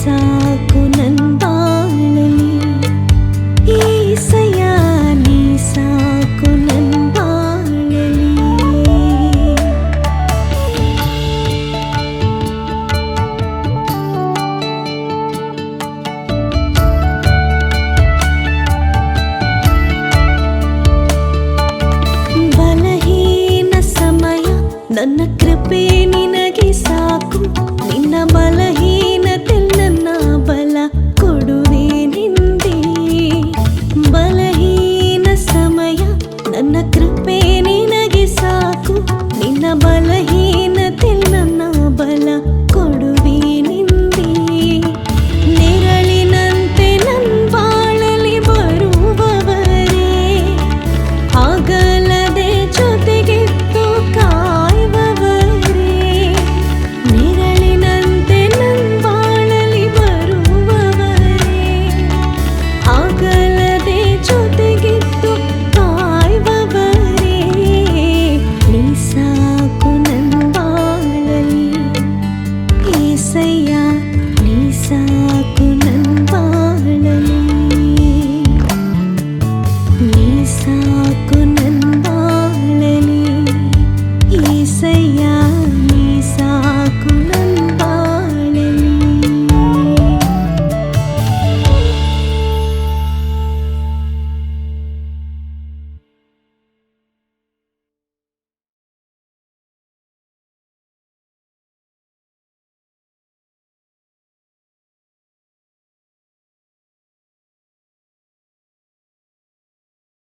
ಸಾಕು ನನ್ನ ಬಾಳಲಿ ಈ ಸಯಾನಿ ಸಾಕು ನನ್ನ ಬಾಳಲಿ ಬಲಹೀನ ಸಮಯ, ನನ್ನ ಕೃಪೆ ನಿನಗೆ ಸಾಕು. ನಿನ್ನ ಬಲಹೀನ mañana.